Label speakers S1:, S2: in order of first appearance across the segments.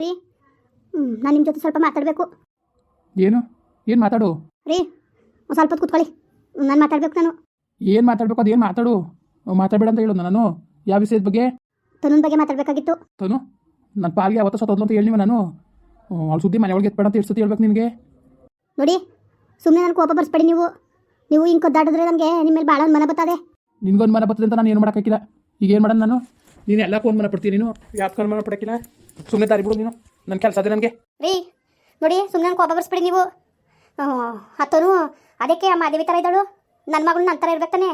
S1: ರೀ? ನಾನು ನಿಮ್ಮ ಜೊತೆ ಸ್ವಲ್ಪ ಮಾತಾಡಬೇಕು.
S2: ಏನು? ಏನು ಮಾತಾಡು?
S1: ರೀ ಒಂದು ಸ್ವಲ್ಪ ಹೊತ್ತು ಕೂತ್ಕೊಳ್ಳಿ. ನಾನು ಮಾತಾಡ್ಬೇಕು ನಾನು.
S2: ಏನು ಮಾತಾಡ್ಬೇಕು? ಅದೇನು ಮಾತಾಡು? ಮಾತಾಡಬೇಡ ಅಂತ ಹೇಳು ನಾನು. ಯಾವ ವಿಷಯದ ಬಗ್ಗೆ?
S1: ತನುನ್ ಬಗ್ಗೆ ಮಾತಾಡಬೇಕಾಗಿತ್ತು.
S2: ತನು? ನನ್ನ ಪಾಲ್ಗೆ ಯಾವತ್ತೂ ಸತ್ತೋದ್ಲು ಅಂತ ಹೇಳಿವ ನಾನು. ಅವ್ಳ ಸುದ್ದಿ ಮನೆ ಒಳಗೆ ಎತ್ಬೇಡ ಅಂತ ಎಷ್ಟು ಸತಿ ಹೇಳ್ಬೇಕು ನಿನಗೆ?
S1: ನೋಡಿ ಸುಮ್ಮನೆ ನನ್ನ ಕೋಪ ಬರ್ಸ್ಬೇಡಿ ನೀವು. ನೀವು ಹಿಂಗೆ ಕದ್ದಾಡಿದ್ರೆ ನನಗೆ ನಿಮ್ಮ ಮೇಲೆ ಭಾಳ ಮನ ಬತ್ತದೆ
S2: ನಿನ್ಗೊಂದು ಮನ ಬರ್ತದೆ ಅಂತ ನಾನು ಏನು ಮಾಡೋಕ್ಕಾಗಿಲ್ಲ ಈಗ ಏನು ಮಾಡೋಣ ನಾನು? ನೀನು ಎಲ್ಲ ಫೋನ್ ಮನ ಪಡ್ತೀನಿ ನೀನು. ಯಾಕೆ ಫೋನ್ ಮಾಡ್ಬಿಡ್ತೀನ ಸುಮ್ಮನೆ ತಾರಿ ಬಿಡು ನೀನು. ನನ್ನ ಕೆಲಸ ಅದೇ ನನಗೆ.
S1: ರೀ ನೋಡಿ ಸುಮ್ಮನೆ ನಾನು ಕೋಪ ಬರ್ಸ್ಬಿಡಿ ನೀವು. ಹತ್ತೋನು ಅದಕ್ಕೆ ಮಾದೇವಿ ಥರ ಇದ್ದಾಳು. ನನ್ನ ಮಗಳು ನನ್ನ ಥರ ಇರ್ಬೇಕಾನೆ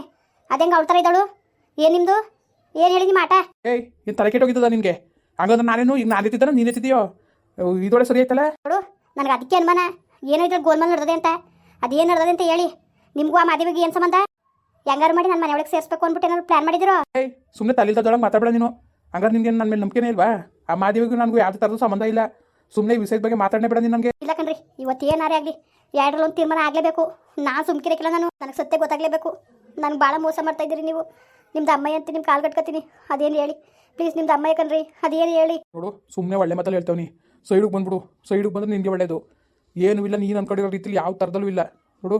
S1: ಅದೇಂಗೆ ಅವಳ ಥರ ಇದ್ದಾಳು. ಏನು ನಿಮ್ಮದು ಏನು ಹೇಳಿ ನಿಮ್ಮ ಆಟ?
S2: ಏಯ್ ಏನು ತಲೆ ಕೆಟ್ಟೋಗಿದ್ದದ ನಿನಗೆ? ಹಂಗಂದ್ರೆ ನಾನೇನು ಈಗ ನಾನು ಎತ್ತಿದ್ದಾನೆ ನೀನು ಎತ್ತಿದೆಯೋ ಇದೊಳೆ ಸರಿ ಆಯ್ತಲ್ಲ?
S1: ನೋಡು ನನಗೆ ಅದಕ್ಕೆ ಅನುಮಾನ. ಏನೋ ಇದ್ರೆ ಗೋಲ್ಮಾಲ್ ನಡೆದದೆ ಅಂತ. ಅದೇನು ನಡೆದದೆ ಅಂತ ಹೇಳಿ. ನಿಮಗೂ ಆ ಮಾದೇವಿಗೆ ಏನು ಸಂಬಂಧ? ಹೆಂಗಾರು ಮಾಡಿ ನನ್ನ ಮನೆ ಒಳಗೆ ಸೇರಿಸ್ಬೇಕು ಅಂದ್ಬಿಟ್ಟು ಏನಾದ್ರು ಪ್ಲಾನ್ ಮಾಡಿದ್ರು?
S2: ಏಯ್ ಸುಮ್ಮನೆ ತಲೆದೊಳಗೆ ಮಾತಾಡಬೇಡ ನೀನು. ಹಂಗಾರೆ ನಿನ್ಗೆ ನನ್ನ ಮೇಲೆ ನಂಬಿಕೆನೇ ಇಲ್ವಾ? ಆ ಮಾದೇವಿಗೂ ನನಗೂ ಯಾವ್ದು ಥರದ್ದು ಸಂಬಂಧ ಇಲ್ಲ. ಸುಮ್ಮನೆ ವಿಷಯದ ಬಗ್ಗೆ ಮಾತಾಡನೇ ಬೇಡ ನೀನು ನನಗೆ
S1: ಇಲ್ಲ ಕಣ್ರಿ ಇವತ್ತು ಏನಾರೇ ಆಗಲಿ? ಎರಡರಲ್ಲಿ ಒಂದು ತೀರ್ಮಾನ ಆಗಲೇಬೇಕು. ನಾನು ಸುಮ್ಕಿರಕ್ಕಿಲ್ಲ ನಾನು. ನನಗೆ ಸತ್ಯ ಗೊತ್ತಾಗಲೇಬೇಕು. ನನಗೆ ಭಾಳ ಮೋಸ ಮಾಡ್ತಾ ಇದ್ದೀರಿ ನೀವು. ನಿಮ್ದು ಅಮ್ಮಯ್ಯ ಅಂತ ನಿಮ್ಮ ಕಾಲು ಕಟ್ಕೊತೀನಿ ಅದೇನು ಹೇಳಿ? ಪ್ಲೀಸ್ ನಿಮ್ದು ಅಮ್ಮಯ್ಯ ಕಣ್ರಿ ಅದೇನು ಹೇಳಿ?
S2: ನೋಡು ಸುಮ್ಮನೆ ಒಳ್ಳೆ ಮಾತಲ್ಲಿ ಹೇಳ್ತಾವ್ನಿ ಸೈಡಿಗೆ ಬಂದ್ಬಿಡು. ಸೈಡಿಗೆ ಬಂದ್ರೆ ನಿನಗೆ ಒಳ್ಳೇದು. ಏನೂ ಇಲ್ಲ ನೀನು ಅನ್ಕೊಂಡಿರೋ ರೀತಿಲಿ ಯಾವ ಥರದಲ್ಲೂ ಇಲ್ಲ. ನೋಡು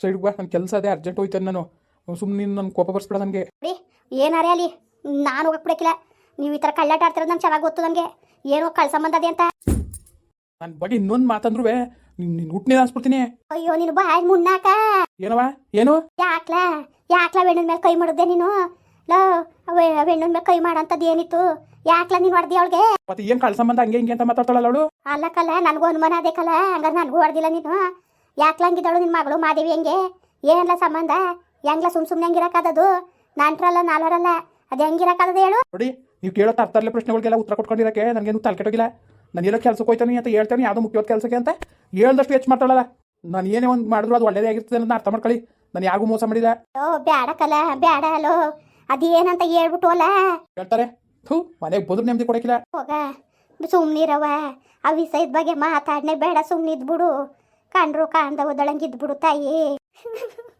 S2: ಸೈಡಿಗೆ ಬಾ ನನ್ನ ಕೆಲಸ ಅದೇ ಅರ್ಜೆಂಟ್ ಹೋಯ್ತಾನೆ ನಾನು. ಸುಮ್ಮನೆ ನೀನು ನನ್ನ ಕೋಪ ಬರ್ಸ್ಬೇಡ ನನಗೆ.
S1: ಏನಾರೇ ಅಲ್ಲಿ ನಾನು ಹೋಗಕ್ ಬಿಡಕ್ಕಿಲ್ಲ. ನೀವು ಈ ಥರ ಕಳ್ಳಾಟ ಆಡ್ತಿರೋದು ನಂಗೆ ಚೆನ್ನಾಗಿ ಗೊತ್ತು ನನಗೆ ಏನೋ ಕಳ್ ಸಂಬಂಧ ಅದೇ ಅಂತ.
S2: ನನ್ನ ಬಗ್ಗೆ ಇನ್ನೊಂದು ಮಾತಂದ್ರು ನಿನ್ನ ಹುಟ್ಟಿನ ಅನ್ಸ್ಬಿಡ್ತೀನಿ.
S1: ಅಯ್ಯೋ ನೀನು ಬಾಯ್ ಮುನ್ನಾಕ.
S2: ಏನವ? ಏನು?
S1: ಯಾಕ್ಲ? ಯಾಕ್ಲ ಬೆಣ್ಣದ ಮೇಲೆ ಕೈ ಮಾಡಿದ್ದೆ ನೀನು? ಲೋ ಬೆಣ್ಣದ ಮೇಲೆ ಕೈ ಮಾಡಂತದ್ದು ಏನಿತ್ತು? ಯಾಕ್ಲ ನೀನು ಹೊಡೆದಿ ಅವಳಿಗೆ?
S2: ಮತ್ತೆ ಏನು ಕಳ್ ಸಂಬಂಧ ಹಂಗೆ ಹಿಂಗೆ ಅಂತ ಮಾತಾಡ್ತಾಳಲ್ಲ ಅವಳು?
S1: ಅಲ್ಲ ಕಲ್ಲ ನನಗೂ ಅನುಮಾನ ಅದೇ ಕಲ್ಲ. ಹಂಗಾರೆ ನನಗೂ ಹೊಡೆದಿಲ್ಲ ನೀನು. ಯಾಕ್ಲ ಹಂಗಿದ್ದಾಳು ನಿನ್ನ ಮಗಳು ಮಾದೇವಿ ಹೆಂಗೆ? ಏನಲ್ಲ ಸಂಬಂಧ? ಹೆಂಗ್ಲ ಸುಮ್ ಸುಮ್ನೆ ಹೆಂಗಿರಕ್ಕಾದದು ನಾನ್ಟ್ರಲ್ಲ ನಾಲ್ವರಲ್ಲ ಅದು ಹೆಂಗಿರಕ್ಕಾದದು ಹೇಳು?
S2: ನೋಡಿ ನೀವು ಕೇಳೋ ತರ್ತರ್ಲೆ ಪ್ರಶ್ನೆಗಳಿಗೆಲ್ಲ ಉತ್ತರ ಕೊಟ್ಕೊಂಡಿರಕ್ಕೆ ನನಗೇನು ತಲೆ ಕೆಟ್ಟೋಗಿಲ್ಲ ನಾನು ಎಲ್ಲ ಕೆಲಸಕ್ಕೆ ಹೋಯ್ತಾನೆ ಅಂತ ಹೇಳ್ತಾನೆ ಯಾವುದು ಮುಖ್ಯವಾದ ಕೆಲಸಕ್ಕೆ ಅಂತ ಹೇಳ್ದಷ್ಟು ಹೆಚ್ಚು ಮಾಡ್ತಾಳಲ್ಲ ನಾನು ಏನೇ ಒಂದು ಮಾಡಿದ್ರು ಅದು ಒಳ್ಳೇದೇ ಆಗಿರ್ತದೆ ಅಂತ ಅರ್ಥ ಮಾಡ್ಕೊಳ್ಳಿ. ನಾನು ಯಾರಿಗೂ ಮೋಸ ಮಾಡಿಲ್ಲ.
S1: ಓ ಬ್ಯಾಡ ಕಲ ಬ್ಯಾಡ ಅಲೋ. ಅದೇನಂತ ಹೇಳ್ಬಿಟ್ಟು ಅಲ್ಲ
S2: ಹೇಳ್ತಾರೆ. ಥೂ ಮನೆಗೆ ಬದುಕು ನೆಮ್ಮದಿ ಕೊಡಕಿಲ್ಲ
S1: ಹೋಗ ಸುಮ್ಮನಿರವ ಆ ವಿಷಯದ ಬಗ್ಗೆ ಮಾತಾಡನೆ ಬೇಡ ಸುಮ್ಮನಿದ್ಬಿಡು ಕಂಡ್ರು ಒದಳಂಗಿದ್ಬಿಡು ತಾಯಿ.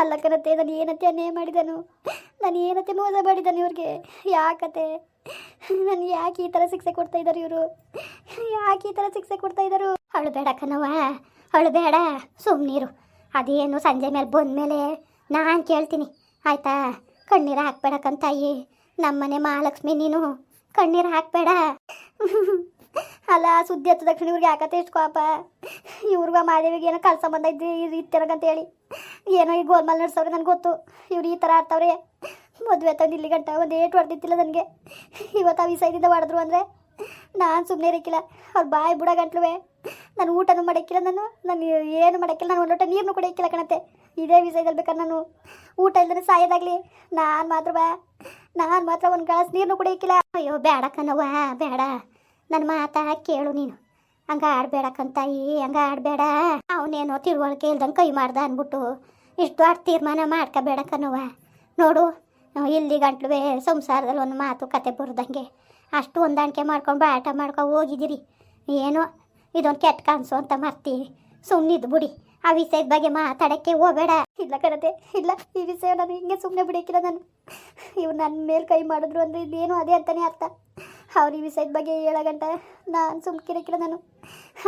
S1: ಅಲ್ಲ ಕಣತೆ ನಾನು ಏನತ್ತೆ ಅನ್ಯಾಯ ಮಾಡಿದನು? ನಾನು ಏನತ್ತೆ ಮೋಸ ಮಾಡಿದನು ಇವ್ರಿಗೆ? ಯಾಕತೆ ನಾನು ಯಾಕೆ ಈ ಥರ ಶಿಕ್ಷೆ ಕೊಡ್ತಾ ಇದ್ದಾರೆ ಇವರು? ಯಾಕೆ ಈ ಥರ ಶಿಕ್ಷೆ ಕೊಡ್ತಾ ಇದ್ದಾರೆ ಅವಳು ಬೇಡ ಕಣವ ಅವಳು ಬೇಡ ಸುಮ್ಮನಿರು ಅದೇನು ಸಂಜೆ ಮೇಲೆ ಬಂದಮೇಲೆ ನಾನು ಕೇಳ್ತೀನಿ. ಆಯ್ತಾ? ಕಣ್ಣೀರು ಹಾಕ್ಬೇಡಕ್ಕಂತಾಯಿ ನಮ್ಮನೆ ಮಹಾಲಕ್ಷ್ಮಿ ನೀನು. ಕಣ್ಣೀರು ಹಾಕ್ಬೇಡ. ಅಲ್ಲ, ಸುದ್ದಿ ಹತ್ತ ತಕ್ಷಣ ಇವ್ರಿಗೆ ಯಾಕತ್ತೆ ಇಷ್ಟು ಕೋಪ? ಇವ್ರಿಗ ಮಾದೇವಿಗೆ ಏನೋ ಕಳ್ಸ ಸಂಬಂಧ ಇದು ಇತ್ತಿರಗಂತ ಹೇಳಿ ಏನೋ ಈ ಗೋಲ್ಮಾಲ್ ನಡ್ಸವ್ರೆ ನನಗೆ ಗೊತ್ತು. ಇವ್ರು ಈ ಥರ ಆಡ್ತಾವ್ರೆ. ಮದುವೆ ತಂದು ಇಲ್ಲಿ ಗಂಟ ಒಂದು ಏಟು ಹೊಡೆದಿತ್ತಿಲ್ಲ ನನಗೆ. ಇವತ್ತು ಆ ವಿಷಯದಿಂದ ಹೊಡೆದ್ರು ಅಂದರೆ ನಾನು ಸುಮ್ಮನೆ ಇರಕ್ಕಿಲ್ಲ ಅವ್ರು ಬಾಯಿ ಬುಡ ಗಂಟ್ಲುವೆ. ನಾನು ಊಟನೂ ಮಾಡಕ್ಕಿಲ್ಲ ನಾನು. ನಾನು ಏನು ಮಾಡಕ್ಕಿಲ್ಲ, ನಾನು ಒಂದು ಲೋಟ ನೀರನ್ನು ಕುಡಿಯಕ್ಕಿಲ್ಲ ಕಣತ್ತೆ. ಇದೇ ವಿಷಯದಲ್ಲಿ ಬೇಕಾದ್ರೆ ನಾನು ಊಟ ಇಲ್ದೇ ಸಾಯೋದಾಗಲಿ. ನಾನು ಮಾತ್ರ ಬಾ. ನಾನು ಮಾತ್ರ ಒಂದು ಗ್ಲಾಸ್ ನೀರನ್ನು ಕುಡಿಯೋಕ್ಕಿಲ್ಲ ಅಯ್ಯೋ ಬೇಡ ಕಣವ್ವ ಬೇಡ ನನ್ನ ಮಾತಾ ಕೇಳು ನೀನು. ಹಂಗ ಆಡ್ಬೇಡ ಕಂತಾಯಿ ಹಂಗ ಆಡ್ಬೇಡ. ಅವನೇನೋ ತಿಳುವಳಿಕೆ ಇಲ್ದಂಗೆ ಕೈ ಮಾಡ್ದ ಅಂದ್ಬಿಟ್ಟು ಇಷ್ಟು ಆಡ್ ತೀರ್ಮಾನ ಮಾಡ್ಕೋಬೇಡ ಕಣವ್ವ ನೋಡು, ಇಲ್ಲಿ ಗಂಟ್ಲುವೆ ಸಂಸಾರದಲ್ಲಿ ಒಂದು ಮಾತು ಕತೆ ಬರ್ದಂಗೆ. ಅಷ್ಟು ಹೊಂದಾಣಿಕೆ ಮಾಡ್ಕೊಂಡು ಬಾಟ ಮಾಡ್ಕೊ ಹೋಗಿದ್ದೀರಿ. ಏನೋ ಇದೊಂದು ಕೆಟ್ಟ ಕಾಣಿಸು ಅಂತ ಮರ್ತೀನಿ ಸುಮ್ಮನಿದ್ದು ಬಿಡಿ. ಆ ವಿಷಯದ ಬಗ್ಗೆ ಮಾತಾಡೋಕ್ಕೆ ಹೋಗಬೇಡ. ಇಲ್ಲ ಕಣತೆ, ಇಲ್ಲ ಈ ವಿಷಯ ನಾನು ಹಿಂಗೆ ಸುಮ್ಮನೆ ಬಿಡೋಕ್ಕಿಲ್ಲ ನಾನು. ಇವ್ರು ನನ್ನ ಮೇಲೆ ಕೈ ಮಾಡಿದ್ರು ಅಂದರೆ ಇದೇನು ಅದೇ ಅಂತಲೇ ಅರ್ಥ. ಅವ್ರ ಈ ವಿಷಯದ ಬಗ್ಗೆ ಹೇಳಗಂಟ ನಾನು ಸುಮ್ಕಿರಕ್ಕಿಲ್ಲ ನಾನು.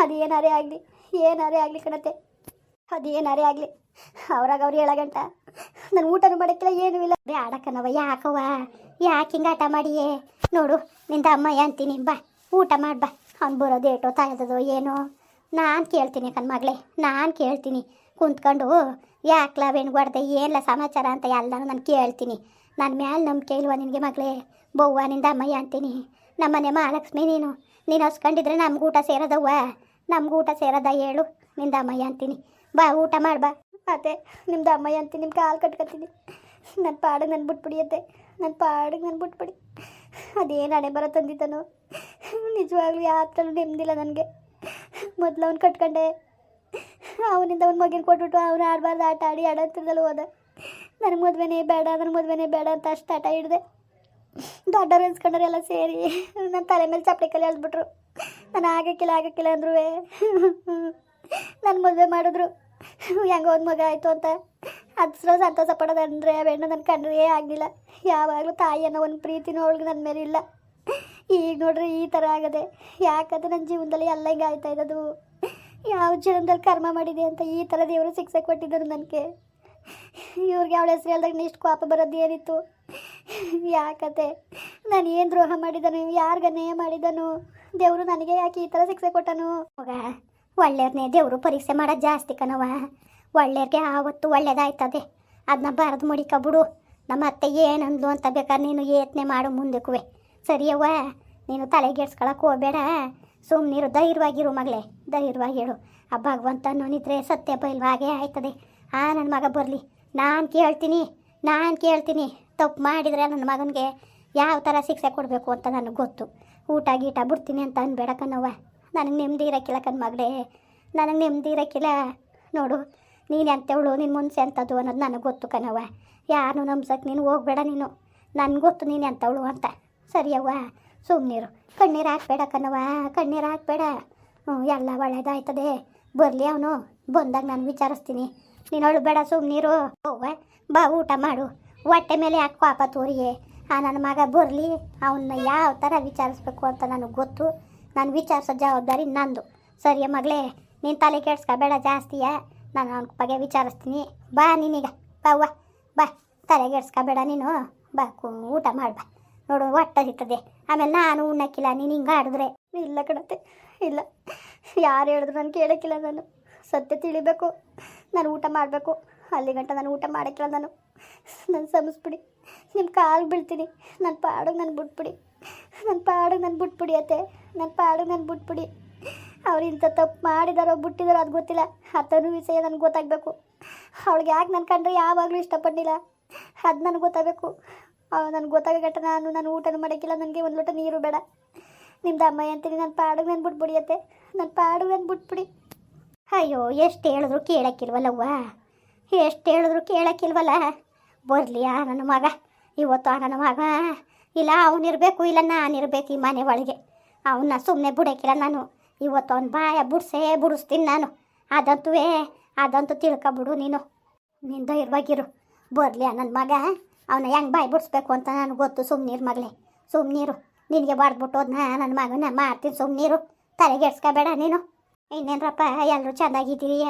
S1: ಅದೇನಾರೇ ಆಗಲಿ, ಏನಾರೇ ಆಗಲಿ ಕಣತೆ ಏನಾರೇ ಆಗಲಿ, ಅವ್ರಾಗ ಅವ್ರು ಹೇಳಗಂಟ ನಾನು ಊಟನೂ ಮಾಡಕ್ಕಿಲ್ಲ, ಏನೂ ಇಲ್ಲ. ಬೇಡಕ್ಕನವ ಯಾಕವ್ವ? ಯಾಕೆ ಹಿಂಗೆ ಆಟ ಮಾಡಿಯೇ? ನೋಡು, ನಿಂದ ಅಮ್ಮ ಅಂತೀನಿ, ಬಾ, ಊಟ ಮಾಡಿ ಬಾ. ಅವ್ನು ಬರೋದು ಏಟೋ ತಾಯದೋ ಏನೋ? ನಾನು ಕೇಳ್ತೀನಿ ಕಣ್ ಮಗಳೇ, ನಾನು ಕೇಳ್ತೀನಿ. ಕುಂತ್ಕೊಂಡು ಯಾಕ್ಲ ವೆಣ್ಗೊಡ್ದೆ ಏನಿಲ್ಲ ಸಮಾಚಾರ ಅಂತ ಎಲ್ಲನೂ ನಾನು ಕೇಳ್ತೀನಿ. ನನ್ನ ಮ್ಯಾಲೆ ನಂಬಿಕೆ ಇಲ್ವಾ ನಿನಗೆ ಮಗಳೇ? ಬೌವ್ವ, ನಿಂದ ಅಮ್ಮಯ್ಯ ಅಂತೀನಿ. ನಮ್ಮನೆ ಮಹಾಲಕ್ಷ್ಮಿ ನೀನು. ನೀನು ಹಸ್ಕೊಂಡಿದ್ರೆ ನಮ್ಗೆ ಊಟ ಸೇರೋದವ್ವ. ನಮ್ಗೆ ಊಟ ಸೇರೋದ ಹೇಳು. ನಿಂದ ಅಮ್ಮಯ್ಯ ಅಂತೀನಿ. ಬಾ, ಊಟ ಮಾಡ್ಬಾ ಅದೇ, ನಿಮ್ದು ಅಮ್ಮಯ್ಯ ಅಂತೀನಿ. ನಿಮ್ಮ ಕಾಲು ಕಟ್ಕೊತೀನಿ. ನನ್ನ ಪಾಡಿಗೆ ನನ್ನ ಬಿಟ್ಬಿಡಿಯತ್ತೆ ನನ್ನ ಪಾಡಿಗೆ ನನ್ನ ಬಿಟ್ಬಿಡಿ ಅದೇನು ಹಣೆ ಬರೋ ತಂದಿದ್ದನು. ನಿಜವಾಗ್ಲೂ ಯಾತ್ರೂ ನೆಮ್ಮದಿಲ್ಲ ನನಗೆ. ಮೊದಲು ಅವ್ನು ಕಟ್ಕೊಂಡೆ. ಅವನಿಂದ ಅವ್ನ ಮಗಿನ ಕೊಟ್ಬಿಟ್ಟು ಅವನು ಆಡಬಾರ್ದು, ಆಟ ಆಡಿ ಆಡೋತ್ರದಲ್ಲಿ ಹೋದ. ನನ್ನ ಮದುವೆನೇ ಬೇಡ ನನ್ನ ಮದುವೆನೇ ಬೇಡ ಅಂತ ಅಷ್ಟು ಆಟ ಹಿಡ್ದೆ. ದೊಡ್ಡವ್ರು ಎನ್ಸ್ಕೊಂಡ್ರೆ ಎಲ್ಲ ಸೇರಿ ನನ್ನ ತಲೆ ಮೇಲೆ ಚಪ್ಪಲಿ ಕಲೆ ಹೇಳ್ಬಿಟ್ರು ನಾನು ಆಗಕ್ಕಿಲ್ಲ ಆಗಕ್ಕಿಲ್ಲ ಅಂದ್ರು ನನ್ನ ಮದುವೆ ಮಾಡಿದ್ರು. ಹೆಂಗ ಒಂದು ಮಗ ಆಯಿತು ಅಂತ. ಅದ್ರ ಸಂತೋಷ ಪಡೋದಂದ್ರೆ ಆ ಹೆಣ್ಣು ನನ್ನ ಕಂಡ್ರೆ ಆಗಲಿಲ್ಲ. ಯಾವಾಗಲೂ ತಾಯಿ ಅನ್ನೋ ಒಂದು ಪ್ರೀತಿನೂ ಅವಳಿಗೆ ನನ್ನ ಮೇಲೆ ಇಲ್ಲ. ಈಗ ನೋಡ್ರಿ ಈ ಥರ ಆಗದೆ. ಯಾಕಂದ್ರೆ ನನ್ನ ಜೀವನದಲ್ಲಿ ಎಲ್ಲ ಹಿಂಗೆ ಆಯ್ತಾ ಇರೋದು. ಯಾವ ಜನ್ಮದಲ್ಲಿ ಕರ್ಮ ಮಾಡಿದೆ ಅಂತ ಈ ಥರ ದೇವರು ಶಿಕ್ಷೆ ಕೊಟ್ಟಿದ್ದರು ನನಗೆ. ಇವ್ರಿಗೆ ಅವಳ ಹೆಸರು ಹೇಳ್ದಾಗ ಇಷ್ಟು ಕೋಪ ಬರೋದು ಏನಿತ್ತು? ಯಾಕತೆ ನಾನು ಏನು ದ್ರೋಹ ಮಾಡಿದನು? ಯಾರಿಗ ನೇಯ ಮಾಡಿದನು? ದೇವರು ನನಗೆ ಯಾಕೆ ಈ ಥರ ಶಿಕ್ಷೆ ಕೊಟ್ಟನು? ಹೋಗ ಒಳ್ಳೆಯವ್ರನ್ನೇ ದೇವರು ಪರೀಕ್ಷೆ ಮಾಡೋದು ಜಾಸ್ತಿ ಕಣವ ಒಳ್ಳೆಯವ್ರಿಗೆ ಆವತ್ತು ಒಳ್ಳೇದಾಯ್ತದೆ. ಅದನ್ನ ಬರೆದು ಮುಡಿಕಬಿಡು ನಮ್ಮ ಅತ್ತೆ ಏನಂದ್ಲು ಅಂತ ಬೇಕಾದ್ರೆ ನೀನು ಯತ್ನೆ ಮಾಡು ಮುಂದಕ್ಕುವೆ. ಸರಿಯವ್ವ, ನೀನು ತಲೆಗೆಡ್ಸ್ಕೊಳಕ್ಕೆ ಹೋಗಬೇಡ. ಸುಮ್ಮನಿರು ಧೈರ್ಯವಾಗಿರು ಮಗಳೇ. ಧೈರ್ಯವಾಗಿರು ಆ ಭಗವಂತ ನೋನಿದ್ರೆ ಸತ್ಯ ಬಯಲ್ವಾಗೇ ಆಯ್ತದೆ. ಆ, ನನ್ನ ಮಗ ಬರಲಿ. ನಾನು ಕೇಳ್ತೀನಿ ನಾನು ಕೇಳ್ತೀನಿ. ತಪ್ಪು ಮಾಡಿದರೆ ನನ್ನ ಮಗನಿಗೆ ಯಾವ ಥರ ಶಿಕ್ಷೆ ಕೊಡಬೇಕು ಅಂತ ನನಗೆ ಗೊತ್ತು. ಊಟ ಗೀಟ ಬಿಡ್ತೀನಿ ಅಂತ ಅನ್ಬೇಡ ನನಗೆ ನೆಮ್ಮದಿ ಇರೋಕ್ಕಿಲ್ಲ ಕಣ್ ಮಗಳೇ ನನಗೆ ನೆಮ್ಮದಿ ಇರೋಕ್ಕಿಲ್ಲ. ನೋಡು, ನೀನು ಎಂಥವಳು ನಿನ್ನ ಮುಂಚೆ ಎಂಥದ್ದು ಅನ್ನೋದು ನನಗೆ ಗೊತ್ತು ಕಣವ್ವ ಯಾರು ನಂಬ್ಸಕ್ಕೆ ನೀನು ಹೋಗ್ಬೇಡ ನೀನು. ನನಗೆ ಗೊತ್ತು ನೀನು ಎಂಥವಳು ಅಂತ. ಸರಿಯವ್ವ ಸುಮ್ಮನಿರು ಕಣ್ಣೀರು ಹಾಕ್ಬೇಡ ಕಣವ್ವ ಕಣ್ಣೀರು ಹಾಕ್ಬೇಡ. ಹ್ಞೂ ಎಲ್ಲ ಒಳ್ಳೇದಾಯ್ತದೆ. ಬರಲಿ ಅವನು. ಬಂದಾಗ ನಾನು ವಿಚಾರಿಸ್ತೀನಿ. ನೀನು ಅಳಬೇಡ ಸುಮ್ಮನಿರು ಹೋಗ ಬಾ, ಊಟ ಮಾಡು. ಹೊಟ್ಟೆ ಮೇಲೆ ಯಾಕೆ ಪಾಪ ತೋರಿಯೇ? ಆ ನನ್ನ ಮಗ ಬರಲಿ. ಅವನ್ನ ಯಾವ ಥರ ವಿಚಾರಿಸ್ಬೇಕು ಅಂತ ನನಗೆ ಗೊತ್ತು. ನಾನು ವಿಚಾರಿಸೋ ಜವಾಬ್ದಾರಿ ನಂದು. ಸರಿಯ ಮಗಳೇ? ನೀನು ತಲೆ ಕೆಡ್ಸ್ಕೊಬೇಡ ಜಾಸ್ತಿಯ ನಾನು ಅವನ ಬಗ್ಗೆ ವಿಚಾರಿಸ್ತೀನಿ. ಬಾ ನೀನೀಗ. ಬಾವ್ವ ಬಾ. ತಲೆ ಕೆಡ್ಸ್ಕೊಬೇಡ ನೀನು. ಬಾ ಊಟ ಮಾಡು, ಬಾ. ನೋಡು, ಹೊಟ್ಟೆ ಸಿಗ್ತದೆ ಆಮೇಲೆ ನಾನು ಉಣ್ಣಕ್ಕಿಲ್ಲ, ನೀನು ಹಿಂಗೆ ಆಡಿದ್ರೆ. ಇಲ್ಲ ಕಣತೆ. ಇಲ್ಲ. ಯಾರು ಹೇಳಿದ್ರು ನಾನು ಕೇಳೋಕ್ಕಿಲ್ಲ ನಾನು. ಸತ್ಯ ತಿಳಿಬೇಕು. ನಾನು ಊಟ ಮಾಡಬೇಕು. ಅಲ್ಲಿ ಗಂಟ ನಾನು ಊಟ ಮಾಡೋಕ್ಕಿಲ್ಲ ನಾನು. ನಾನು ಸಮಿಸ್ಬಿಡಿ. ನಿಮ್ಮ ಕಾಲು ಬೀಳ್ತೀನಿ. ನನ್ನ ಪಾಡಿಗೆ ನಾನು ಬಿಟ್ಬಿಡಿ. ನನ್ನ ಪಾಡಿಗೆ ನಾನು ಬಿಟ್ಬಿಡಿ ಅತ್ತೆ. ನನ್ನ ಪಾಡಿಗೆ ನಾನು ಬಿಟ್ಬಿಡಿ. ಅವ್ರು ಇಂಥ ತಪ್ಪು ಮಾಡಿದಾರೋ ಬಿಟ್ಟಿದಾರೋ ಅದು ಗೊತ್ತಿಲ್ಲ. ಅತ್ತನು ವಿಷಯ ನನಗೆ ಗೊತ್ತಾಗಬೇಕು. ಅವಳಿಗೆ ಯಾಕೆ ನನ್ನ ಕಂಡ್ರೆ ಯಾವಾಗಲೂ ಇಷ್ಟಪಡಲಿಲ್ಲ? ಅದು ನನಗೆ ಗೊತ್ತಾಗಬೇಕು. ನನಗೆ ಗೊತ್ತಾಗಟ್ಟ ನಾನು ನಾನು ಊಟನೂ ಮಾಡೋಕ್ಕಿಲ್ಲ. ನನಗೆ ಒಂದು ಲೋಟ ನೀರು ಬೇಡ. ನಿಮ್ದು ಅಮ್ಮ ಅಂತೀನಿ ನನ್ನ ಪಾಡಿಗೆ ನಾನು ಬಿಟ್ಬಿಡಿ ಅತ್ತೆ. ನನ್ನ ಪಾಡಿಗೆ ನಾನು ಬಿಟ್ಬಿಡಿ. ಅಯ್ಯೋ, ಎಷ್ಟು ಹೇಳಿದ್ರು ಕೇಳೋಕ್ಕಿಲ್ವಲ್ಲವ್ವ? ಎಷ್ಟು ಹೇಳಿದ್ರು ಕೇಳೋಕ್ಕಿಲ್ವಲ್ಲ? ಬರಲಿ ಆ ನನ್ನ ಮಗ, ಇವತ್ತು ಆ ನನ್ನ ಮಗ. ಇಲ್ಲ ಅವನಿರಬೇಕು ಇಲ್ಲ ನಾನಿರಬೇಕು ಈ ಮನೆ ಒಳಗೆ. ಅವನ್ನ ಸುಮ್ಮನೆ ಬಿಡೋಕ್ಕಿಲ್ಲ ನಾನು. ಇವತ್ತು ಅವ್ನು ಬಾಯ ಬಿಡಿಸೇ ಬಿಡಿಸ್ತೀನಿ ನಾನು. ಅದಂತೂ ಅದಂತೂ ತಿಳ್ಕೊಬಿಡು ನೀನು. ನಿಂದ ಇರುವಾಗಿರು ಬರಲಿ ನನ್ನ ಮಗ. ಅವನ ಹೆಂಗೆ ಬಾಯಿ ಬಿಡಿಸ್ಬೇಕು ಅಂತ ನನಗೆ ಗೊತ್ತು ಸುಮ್ಮನೀರು ಮಗಳೇ. ಸುಮ್ಮನೀರು ನಿನಗೆ ಬಾಡ್ಬಿಟ್ಟು ಅದನ್ನ ನನ್ನ ಮಗನ ಮಾಡ್ತೀನಿ ಸುಮ್ಮನೀರು ತಲೆಗೆಡ್ಸ್ಕೊಬೇಡ ನೀನು. ಇನ್ನೇನ್ರಪ್ಪ ಎಲ್ಲರೂ ಚೆನ್ನಾಗಿದ್ದೀರಿಯ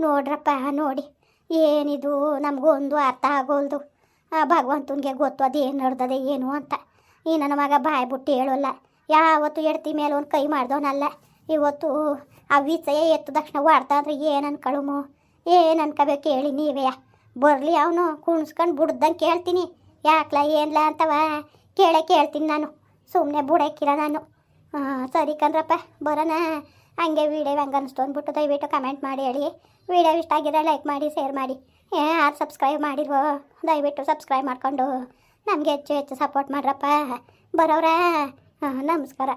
S1: ನೋಡ್ರಪ್ಪ, ನೋಡಿ. ಏನಿದು? ನಮಗೊಂದು ಅರ್ಥ ಆಗೋಲ್ದು. ಆ, ಭಗವಂತನಿಗೆ ಗೊತ್ತು ಏನು ನಡ್ದದೆ, ಏನು ಅಂತ. ಈ ನನ್ನ ಮಗ ಬಾಯಿ ಬಿಟ್ಟು ಹೇಳೋಲ್ಲ. ಯಾವತ್ತು ಎಡ್ತಿ ಮೇಲೆ ಒಂದು ಕೈ ಮಾಡ್ದವನಲ್ಲ. ಇವತ್ತು ಆ ವಿಷಯ ಎತ್ತ ತಕ್ಷಣ ವಾಡ್ತಾ ಅಂದ್ರೆ ಏನು ಅನ್ಕೊಳ್ಳುಮು ಏನು ಅನ್ಕೋಬೇಕು ಹೇಳಿ ನೀವೇ. ಬರಲಿ ಅವನು, ಕುಣಿಸ್ಕೊಂಡು ಬಿಡ್ದಂಗೆ ಕೇಳ್ತೀನಿ. ಯಾಕ್ಲ, ಏನ್ಲ ಅಂತವ ಕೇಳೇ ಕೇಳ್ತೀನಿ ನಾನು. ಸುಮ್ಮನೆ ಬುಡಕ್ಕಿರ ನಾನು. ಹಾಂ ಸರಿ ಕಣ್ರಪ್ಪ, ಬರೋಣ. ಹಂಗೆ ವೀಡಿಯೋ ಹೆಂಗೆ ಅನಿಸ್ತು ಅಂದ್ಬಿಟ್ಟು ದಯವಿಟ್ಟು ಕಮೆಂಟ್ ಮಾಡಿ, ಹೇಳಿ. ವೀಡಿಯೋ ಇಷ್ಟ ಆಗಿದ್ರೆ ಲೈಕ್ ಮಾಡಿ ಶೇರ್ ಮಾಡಿ. ಏ, ಯಾರು ಸಬ್ಸ್ಕ್ರೈಬ್ ಮಾಡಿಲ್ವೋ, ದಯವಿಟ್ಟು ಸಬ್ಸ್ಕ್ರೈಬ್ ಮಾಡಿಕೊಂಡು. ನಮಗೆ ಹೆಚ್ಚು ಹೆಚ್ಚು ಸಪೋರ್ಟ್ ಮಾಡ್ರಪ್ಪ. ಬರೋರಾ ನಮಸ್ಕಾರ.